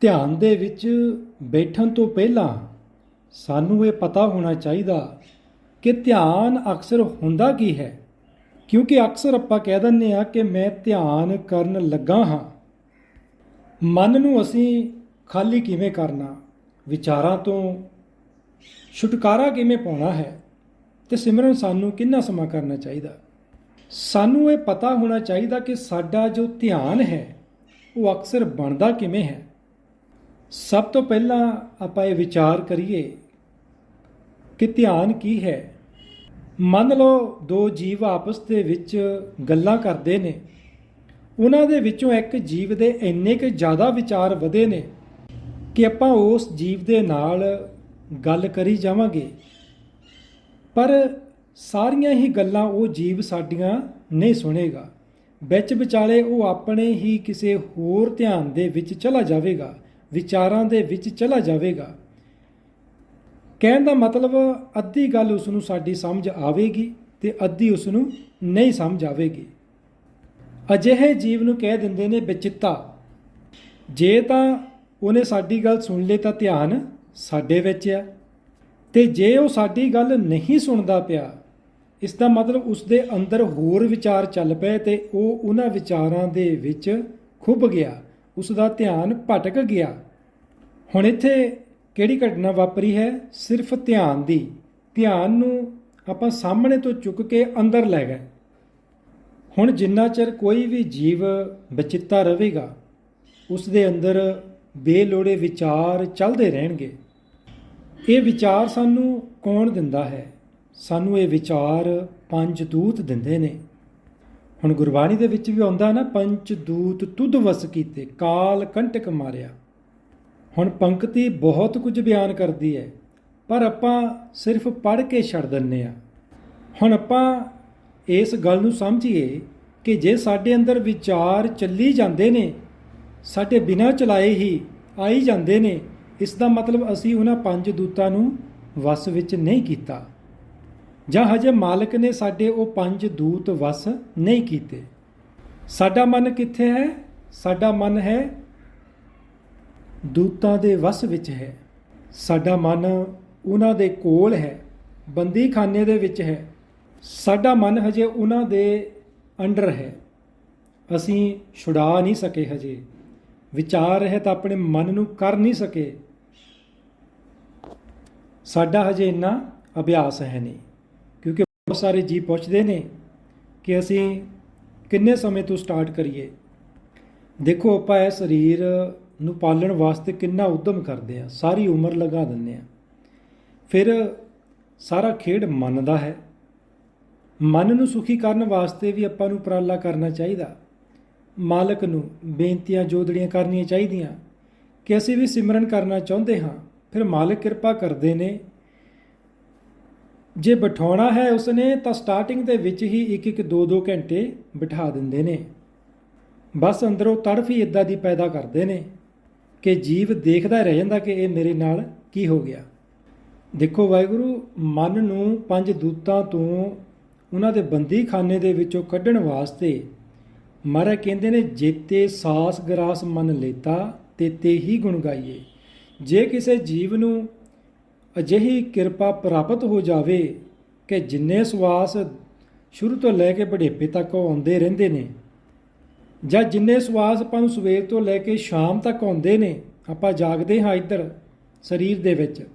ਧਿਆਨ ਦੇ ਵਿੱਚ ਬੈਠਣ ਤੋਂ ਪਹਿਲਾਂ ਸਾਨੂੰ ਇਹ ਪਤਾ ਹੋਣਾ ਚਾਹੀਦਾ ਕਿ ਧਿਆਨ ਅਕਸਰ ਹੁੰਦਾ ਕੀ ਹੈ। ਕਿਉਂਕਿ ਅਕਸਰ ਆਪਾਂ ਕਹਿ ਦਿੰਦੇ ਆ ਕਿ ਮੈਂ ਧਿਆਨ ਕਰਨ ਲੱਗਾ ਹਾਂ। ਮਨ ਨੂੰ ਅਸੀਂ ਖਾਲੀ ਕਿਵੇਂ ਕਰਨਾ, ਵਿਚਾਰਾਂ ਤੋਂ ਛੁਟਕਾਰਾ ਕਿਵੇਂ ਪਾਉਣਾ ਹੈ ਤੇ ਸਿਮਰਨ ਸਾਨੂੰ ਕਿੰਨਾ ਸਮਾਂ ਕਰਨਾ ਚਾਹੀਦਾ। ਸਾਨੂੰ ਇਹ ਪਤਾ ਹੋਣਾ ਚਾਹੀਦਾ ਕਿ ਸਾਡਾ ਜੋ ਧਿਆਨ ਹੈ, ਉਹ ਅਕਸਰ ਬਣਦਾ ਕਿਵੇਂ ਹੈ। ਸਭ ਤੋਂ ਪਹਿਲਾਂ ਆਪਾਂ ਇਹ ਵਿਚਾਰ ਕਰੀਏ ਕਿ ਧਿਆਨ ਕੀ ਹੈ। ਮੰਨ ਲਓ ਦੋ ਜੀਵ ਆਪਸ ਦੇ ਵਿੱਚ ਗੱਲਾਂ ਕਰਦੇ ਨੇ। ਉਹਨਾਂ ਦੇ ਵਿੱਚੋਂ ਇੱਕ ਜੀਵ ਦੇ ਇੰਨੇ ਕੁ ਜ਼ਿਆਦਾ ਵਿਚਾਰ ਵਧੇ ਨੇ ਕਿ ਆਪਾਂ ਉਸ ਜੀਵ ਦੇ ਨਾਲ ਗੱਲ ਕਰੀ ਜਾਵਾਂਗੇ। ਪਰ ਸਾਰੀਆਂ ਹੀ ਗੱਲਾਂ ਉਹ ਜੀਵ ਸਾਡੀਆਂ ਨਹੀਂ ਸੁਣੇਗਾ। ਵਿੱਚ ਵਿਚਾਲੇ ਉਹ ਆਪਣੇ ਹੀ ਕਿਸੇ ਹੋਰ ਧਿਆਨ ਦੇ ਵਿੱਚ ਚਲਾ ਜਾਵੇਗਾ। ਵਿਚਾਰਾਂ ਦੇ ਵਿੱਚ ਚਲਾ ਜਾਵੇਗਾ। ਕਹਿਣ ਦਾ ਮਤਲਬ ਅੱਧੀ ਗੱਲ ਉਸ ਨੂੰ ਸਾਡੀ ਸਮਝ ਆਵੇਗੀ ਤੇ ਅੱਧੀ ਉਸ ਨੂੰ ਨਹੀਂ ਸਮਝ ਆਵੇਗੀ। ਅਜਿਹੇ ਜੀਵ ਨੂੰ ਕਹਿ ਦਿੰਦੇ ਨੇ ਵਿਚਿੱਤਾ। ਜੇ ਤਾਂ ਉਹਨੇ ਸਾਡੀ ਗੱਲ ਸੁਣ ਲਈ ਤਾਂ ਧਿਆਨ ਸਾਡੇ ਵਿੱਚ ਆ ਤੇ ਜੇ ਉਹ ਸਾਡੀ ਗੱਲ ਨਹੀਂ ਸੁਣਦਾ ਪਿਆ ਇਸ ਦਾ ਮਤਲਬ ਉਸ ਦੇ ਅੰਦਰ ਹੋਰ ਵਿਚਾਰ ਚੱਲ ਪਏ ਤੇ ਉਹ ਉਹਨਾਂ ਵਿਚਾਰਾਂ ਦੇ ਵਿੱਚ ਖੁੱਭ ਗਿਆ। ਉਸ ਦਾ ਧਿਆਨ ਭਟਕ ਗਿਆ। ਹੁਣ ਇੱਥੇ ਕਿਹੜੀ ਘਟਨਾ ਵਾਪਰੀ ਹੈ? ਸਿਰਫ ਧਿਆਨ ਦੀ। ਧਿਆਨ ਨੂੰ ਆਪਾਂ ਸਾਹਮਣੇ ਤੋਂ ਚੁੱਕ ਕੇ ਅੰਦਰ ਲੈ ਗਏ। ਹੁਣ ਜਿੰਨਾ ਚਿਰ ਕੋਈ ਵੀ ਜੀਵ ਬਚਿੱਤਾ ਰਹੇਗਾ ਉਸ ਦੇ ਅੰਦਰ ਬੇਲੋੜੇ ਵਿਚਾਰ ਚੱਲਦੇ ਰਹਿਣਗੇ। ਇਹ ਵਿਚਾਰ ਸਾਨੂੰ ਕੌਣ ਦਿੰਦਾ ਹੈ? ਸਾਨੂੰ ਇਹ ਵਿਚਾਰ ਪੰਜ ਦੂਤ ਦਿੰਦੇ ਨੇ। ਹੁਣ ਗੁਰਬਾਣੀ ਦੇ ਵਿੱਚ ਵੀ ਆਉਂਦਾ ਨਾ, ਪੰਚ ਦੂਤ ਤੁਧ ਵਸ ਕੀਤੇ, ਕਾਲ ਕੰਟਕ ਮਾਰਿਆ। ਹੁਣ ਪੰਕਤੀ ਬਹੁਤ ਕੁਝ ਬਿਆਨ ਕਰਦੀ ਹੈ, ਪਰ ਆਪਾਂ ਸਿਰਫ ਪੜ੍ਹ ਕੇ ਛੱਡ ਦਿੰਨੇ ਆ ਹੁਣ ਆਪਾਂ ਇਸ ਗੱਲ ਨੂੰ ਸਮਝੀਏ ਕਿ ਜੇ ਸਾਡੇ ਅੰਦਰ ਵਿਚਾਰ ਚੱਲੀ ਜਾਂਦੇ ਨੇ, ਸਾਡੇ ਬਿਨਾਂ ਚਲਾਏ ਹੀ ਆਈ ਜਾਂਦੇ ਨੇ, ਇਸ ਦਾ ਮਤਲਬ ਅਸੀਂ ਉਹਨਾਂ ਪੰਜ ਦੂਤਾਂ ਨੂੰ ਵਸ ਵਿੱਚ ਨਹੀਂ ਕੀਤਾ। ਜਾਂ ਹਜੇ ਮਾਲਕ ਨੇ ਸਾਡੇ ਉਹ ਪੰਜ ਦੂਤ ਵਸ ਨਹੀਂ ਕੀਤੇ। ਸਾਡਾ ਮਨ ਕਿੱਥੇ ਹੈ? ਸਾਡਾ ਮਨ ਹੈ ਦੂਤਾਂ ਦੇ ਵਸ ਵਿੱਚ ਹੈ। ਸਾਡਾ ਮਨ ਉਹਨਾਂ ਦੇ ਕੋਲ ਹੈ, ਬੰਦੀਖਾਨੇ ਦੇ ਵਿੱਚ ਹੈ। ਸਾਡਾ ਮਨ ਹਜੇ ਉਹਨਾਂ ਦੇ ਅੰਡਰ ਹੈ। ਅਸੀਂ ਛੁਡਾ ਨਹੀਂ ਸਕੇ ਹਜੇ। ਵਿਚਾਰ ਹੈ ਤਾਂ ਆਪਣੇ ਮਨ ਨੂੰ ਕਰ ਨਹੀਂ ਸਕੇ। ਸਾਡਾ ਹਜੇ ਇੰਨਾ ਅਭਿਆਸ ਹੈ ਨਹੀਂ। ਬਹੁਤ ਸਾਰੇ ਜੀ ਪੁੱਛਦੇ ਨੇ ਕਿ ਅਸੀਂ ਕਿੰਨੇ ਸਮੇਂ ਤੋਂ ਸਟਾਰਟ ਕਰੀਏ। ਦੇਖੋ, ਆਪਾਂ ਇਹ ਸਰੀਰ ਨੂੰ ਪਾਲਣ ਵਾਸਤੇ ਕਿੰਨਾ ਉਦਮ ਕਰਦੇ ਆ ਸਾਰੀ ਉਮਰ ਲਗਾ ਦਿੰਦੇ ਆ ਫਿਰ ਸਾਰਾ ਖੇਡ ਮਨ ਦਾ ਹੈ। ਮਨ ਨੂੰ ਸੁਖੀ ਕਰਨ ਵਾਸਤੇ ਵੀ ਆਪਾਂ ਨੂੰ ਉਪਰਾਲਾ ਕਰਨਾ ਚਾਹੀਦਾ। ਮਾਲਕ ਨੂੰ ਬੇਨਤੀਆਂ, ਜੋਦੜੀਆਂ ਕਰਨੀਆਂ ਚਾਹੀਦੀਆਂ ਕਿ ਅਸੀਂ ਵੀ ਸਿਮਰਨ ਕਰਨਾ ਚਾਹੁੰਦੇ ਹਾਂ। ਫਿਰ ਮਾਲਕ ਕਿਰਪਾ ਕਰਦੇ ਨੇ ਜੇ ਬਿਠਾਉਣਾ ਹੈ ਉਸਨੇ ਤਾਂ ਸਟਾਰਟਿੰਗ ਦੇ ਵਿੱਚ ਹੀ ਇੱਕ ਇੱਕ ਦੋ ਦੋ ਘੰਟੇ ਬਿਠਾ ਦਿੰਦੇ ਨੇ। ਬਸ ਅੰਦਰੋਂ ਤੜਫ ਹੀ ਇਦਾਂ ਦੀ ਪੈਦਾ ਕਰਦੇ ਨੇ ਕਿ ਜੀਵ ਦੇਖਦਾ ਰਹਿ ਜਾਂਦਾ ਕਿ ਇਹ ਮੇਰੇ ਨਾਲ ਕੀ ਹੋ ਗਿਆ। ਦੇਖੋ ਵਾਹਿਗੁਰੂ, ਮਨ ਨੂੰ ਪੰਜ ਦੂਤਾਂ ਤੋਂ ਉਹਨਾਂ ਦੇ ਬੰਦੀਖਾਨੇ ਦੇ ਵਿੱਚੋਂ ਕੱਢਣ ਵਾਸਤੇ ਮਹਾਰਾਜ ਕਹਿੰਦੇ ਨੇ, ਜੇਤੇ ਸਾਸ ਗਰਾਸ ਮਨ ਲੇਤਾ ਤੇ ਹੀ ਗੁਣ ਗਾਈਏ। ਜੇ ਕਿਸੇ ਜੀਵ ਨੂੰ ਅਜਿਹੀ ਕਿਰਪਾ ਪ੍ਰਾਪਤ ਹੋ ਜਾਵੇ ਕਿ ਜਿੰਨੇ ਸਵਾਸ ਸ਼ੁਰੂ ਤੋਂ ਲੈ ਕੇ ਬੁਢੇਪੇ ਤੱਕ ਆਉਂਦੇ ਰਹਿੰਦੇ ਨੇ, ਜਾਂ ਜਿੰਨੇ ਸਵਾਸ ਆਪਾਂ ਨੂੰ ਸਵੇਰ ਤੋਂ ਲੈ ਕੇ ਸ਼ਾਮ ਤੱਕ ਆਉਂਦੇ ਨੇ, ਆਪਾਂ ਜਾਗਦੇ ਹਾਂ ਇੱਧਰ ਸਰੀਰ ਦੇ ਵਿੱਚ।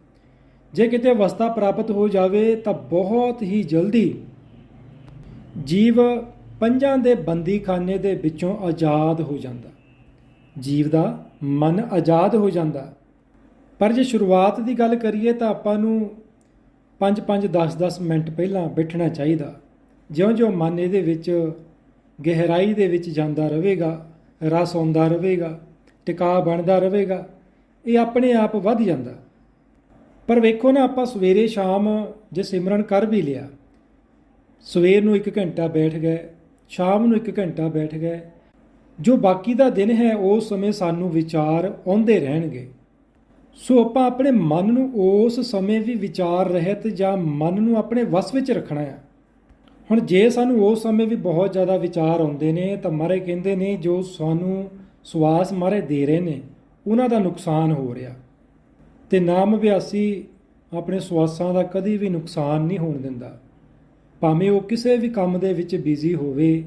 ਜੇ ਕਿਤੇ ਅਵਸਥਾ ਪ੍ਰਾਪਤ ਹੋ ਜਾਵੇ ਤਾਂ ਬਹੁਤ ਹੀ ਜਲਦੀ ਜੀਵ ਪੰਜਾਂ ਦੇ ਬੰਦੀਖਾਨੇ ਦੇ ਵਿੱਚੋਂ ਆਜ਼ਾਦ ਹੋ ਜਾਂਦਾ। ਜੀਵ ਦਾ ਮਨ ਆਜ਼ਾਦ ਹੋ ਜਾਂਦਾ। ਪਰ ਜੇ ਸ਼ੁਰੂਆਤ ਦੀ ਗੱਲ ਕਰੀਏ ਤਾਂ ਆਪਾਂ ਨੂੰ 5-5 10-10 ਮਿੰਟ ਪਹਿਲਾਂ ਬੈਠਣਾ ਚਾਹੀਦਾ। ਜਿਉਂ-ਜਿਉਂ ਮਨ ਇਹਦੇ ਵਿੱਚ ਗਹਿਰਾਈ ਦੇ ਵਿੱਚ ਜਾਂਦਾ ਰਹੇਗਾ, ਰਸ ਆਉਂਦਾ ਰਹੇਗਾ ਟਿਕਾ ਬਣਦਾ ਰਹੇਗਾ, ਇਹ ਆਪਣੇ ਆਪ ਵੱਧ ਜਾਂਦਾ। ਪਰ ਵੇਖੋ ਨਾ, ਆਪਾਂ ਸਵੇਰੇ ਸ਼ਾਮ ਜੇ ਸਿਮਰਨ ਕਰ ਵੀ ਲਿਆ, ਸਵੇਰ ਨੂੰ 1 ਘੰਟਾ ਬੈਠ ਗਏ, ਸ਼ਾਮ ਨੂੰ 1 ਘੰਟਾ ਬੈਠ ਗਏ, ਜੋ ਬਾਕੀ ਦਾ ਦਿਨ ਹੈ ਉਸ ਸਮੇਂ ਸਾਨੂੰ ਵਿਚਾਰ ਆਉਂਦੇ ਰਹਿਣਗੇ। ਸੋ ਆਪਾਂ ਆਪਣੇ ਮਨ ਨੂੰ ਉਸ ਸਮੇਂ ਵੀ ਵਿਚਾਰ ਰਹਿਤ ਜਾਂ ਮਨ ਨੂੰ ਆਪਣੇ ਵਸ ਵਿੱਚ ਰੱਖਣਾ ਹੈ ਹੁਣ ਜੇ ਸਾਨੂੰ ਉਸ ਸਮੇਂ ਵੀ ਬਹੁਤ ਜ਼ਿਆਦਾ ਵਿਚਾਰ ਆਉਂਦੇ ਨੇ, ਤਾਂ ਮਾਰੇ ਕਹਿੰਦੇ ਨੇ, ਜੋ ਸਾਨੂੰ ਸਵਾਸ ਮਾਰੇ ਦੇ ਰਹੇ ਨੇ, ਉਹਨਾਂ ਦਾ ਨੁਕਸਾਨ ਹੋ ਰਿਹਾ। ਤੇ ਨਾਮ ਅਭਿਆਸੀ ਆਪਣੇ ਸਵਾਸਾਂ ਦਾ ਕਦੀ ਵੀ ਨੁਕਸਾਨ ਨਹੀਂ ਹੋਣ ਦਿੰਦਾ। ਭਾਵੇਂ ਉਹ ਕਿਸੇ ਵੀ ਕੰਮ ਦੇ ਵਿੱਚ ਬਿਜ਼ੀ ਹੋਵੇ,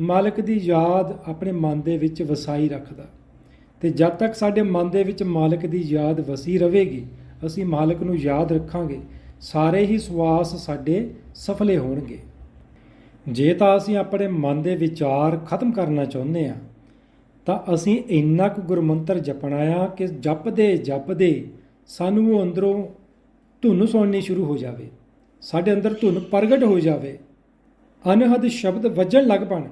ਮਾਲਕ ਦੀ ਯਾਦ ਆਪਣੇ ਮਨ ਦੇ ਵਿੱਚ ਵਸਾਈ ਰੱਖਦਾ। ਤੇ ਜਦ ਤੱਕ ਸਾਡੇ ਮਨ ਦੇ ਵਿੱਚ ਮਾਲਕ ਦੀ ਯਾਦ ਵਸੀ ਰਹੇਗੀ, ਅਸੀਂ ਮਾਲਕ ਨੂੰ ਯਾਦ ਰੱਖਾਂਗੇ। ਸਾਰੇ ਹੀ ਸਵਾਸ ਸਾਡੇ ਸਫਲੇ ਹੋਣਗੇ। ਜੇ ਤਾਂ ਅਸੀਂ ਆਪਣੇ ਮਨ ਦੇ ਵਿਚਾਰ ਖਤਮ ਕਰਨਾ ਚਾਹੁੰਦੇ ਆ ਤਾਂ ਅਸੀਂ ਇੰਨਾ ਕੁ ਗੁਰਮੰਤਰ ਜਪਣਾ ਆ ਕਿ ਜਪਦੇ ਜਪਦੇ ਸਾਨੂੰ ਉਹ ਅੰਦਰੋਂ ਧੁਨ ਸੁਣਨੀ ਸ਼ੁਰੂ ਹੋ ਜਾਵੇ। ਸਾਡੇ ਅੰਦਰ ਧੁਨ ਪ੍ਰਗਟ ਹੋ ਜਾਵੇ। ਅਨਹਦ ਸ਼ਬਦ ਵੱਜਣ ਲੱਗ ਪਣ।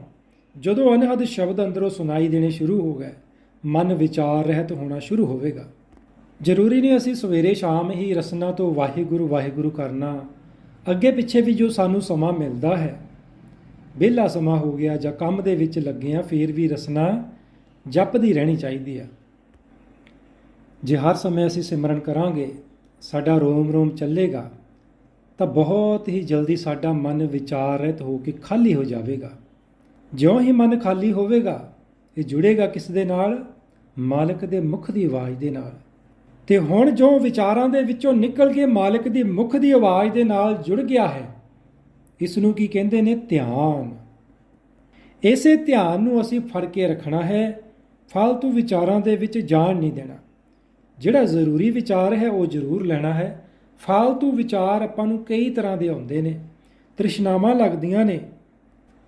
ਜਦੋਂ ਅਨਹਦ ਸ਼ਬਦ ਅੰਦਰੋਂ ਸੁਣਾਈ ਦੇਣੇ ਸ਼ੁਰੂ ਹੋ ਗਏ ਮਨ ਵਿਚਾਰ ਰਹਿਤ ਹੋਣਾ ਸ਼ੁਰੂ ਹੋਵੇਗਾ। ਜ਼ਰੂਰੀ ਨਹੀਂ ਅਸੀਂ ਸਵੇਰੇ ਸ਼ਾਮ ਹੀ ਰਸਨਾ ਤੋਂ ਵਾਹਿਗੁਰੂ ਵਾਹਿਗੁਰੂ ਕਰਨਾ। ਅੱਗੇ ਪਿੱਛੇ ਵੀ ਜੋ ਸਾਨੂੰ ਸਮਾਂ ਮਿਲਦਾ ਹੈ। ਵਿਹਲਾ ਸਮਾਂ ਹੋ ਗਿਆ ਜਾਂ ਕੰਮ ਦੇ ਵਿੱਚ ਲੱਗੇ ਆ ਫਿਰ ਵੀ ਰਸਨਾ ਜਪਦੀ ਰਹਿਣੀ ਚਾਹੀਦੀ ਆ। ਜੇ ਹਰ ਸਮੇਂ ਅਸੀਂ ਸਿਮਰਨ ਕਰਾਂਗੇ, ਸਾਡਾ ਰੋਮ ਰੋਮ ਚੱਲੇਗਾ, ਤਾਂ ਬਹੁਤ ਹੀ ਜਲਦੀ ਸਾਡਾ ਮਨ ਵਿਚਾਰ ਰਹਿਤ ਹੋ ਕੇ ਖਾਲੀ ਹੋ ਜਾਵੇਗਾ। ਜਿਉਂ ਹੀ ਮਨ ਖਾਲੀ ਹੋਵੇਗਾ ਇਹ ਜੁੜੇਗਾ ਕਿਸ ਦੇ ਨਾਲ? ਮਾਲਕ ਦੇ ਮੁਖ ਦੀ ਆਵਾਜ਼ ਦੇ ਨਾਲ। ਤੇ ਹੁਣ ਜੋ ਵਿਚਾਰਾਂ ਦੇ ਵਿੱਚੋਂ ਨਿਕਲ ਕੇ ਮਾਲਕ ਦੀ ਮੁਖ ਦੀ ਆਵਾਜ਼ ਦੇ ਨਾਲ ਜੁੜ ਗਿਆ ਹੈ ਇਸ ਨੂੰ ਕੀ ਕਹਿੰਦੇ ਨੇ? ਧਿਆਨ। ਇਸੇ ਧਿਆਨ ਨੂੰ ਅਸੀਂ ਫੜ ਕੇ ਰੱਖਣਾ ਹੈ ਫालतू ਵਿਚਾਰਾਂ ਦੇ ਵਿੱਚ ਜਾਣ ਨਹੀਂ ਦੇਣਾ। ਜਿਹੜਾ ਜ਼ਰੂਰੀ ਵਿਚਾਰ ਹੈ, ਉਹ ਜ਼ਰੂਰ ਲੈਣਾ ਹੈ। ਫालतू ਵਿਚਾਰ ਆਪਾਂ ਨੂੰ ਕਈ ਤਰ੍ਹਾਂ ਦੇ ਆਉਂਦੇ ਨੇ। ਤ੍ਰਿਸ਼ਨਾਵਾਂ ਲੱਗਦੀਆਂ ਨੇ।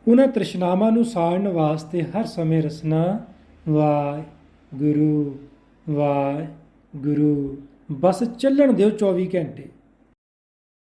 ਉਹਨਾਂ ਤ੍ਰਿਸ਼ਨਾਵਾਂ ਨੂੰ ਸਾੜਨ ਵਾਸਤੇ ਹਰ ਸਮੇਂ ਰਸਨਾ, ਵਾਹਿਗੁਰੂ ਵਾਹਿਗੁਰੂ, ਬਸ ਚੱਲਣ ਦਿਓ 24 ਘੰਟੇ।